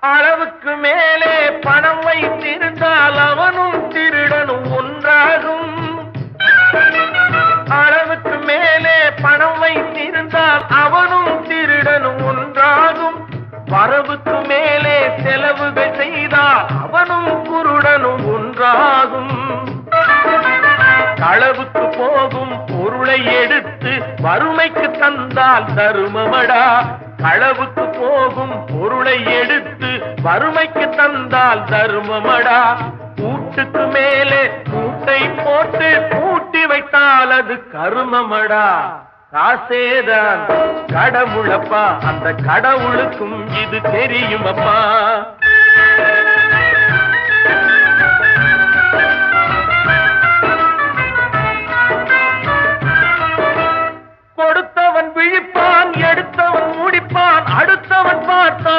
அளவுக்கு மேலே பணம் வைத்திருந்தால் அவனும் திருடனும் ஒன்றாகும். அளவுக்கு மேலே பணம் வைத்திருந்தால் அவனும் திருடனும் ஒன்றாகும். வரவுக்கு மேலே செலவுகள் செய்தால் அவனும் குருடனும் ஒன்றாகும். களவுக்கு போகும் பொருளை எடுத்து வறுமைக்கு தந்தால் தருமமடா. களவுக்கு போகும் பொருளை எடுத்து வறுமைக்கு தந்தால் தருமமடா. கூட்டுக்கு மேலே கூட்டை போட்டு பூட்டி வைத்தால் அது கருமமடா. காசேதான் கடவுளப்பா அந்த கடவுளுக்கும் இது தெரியுமப்பா.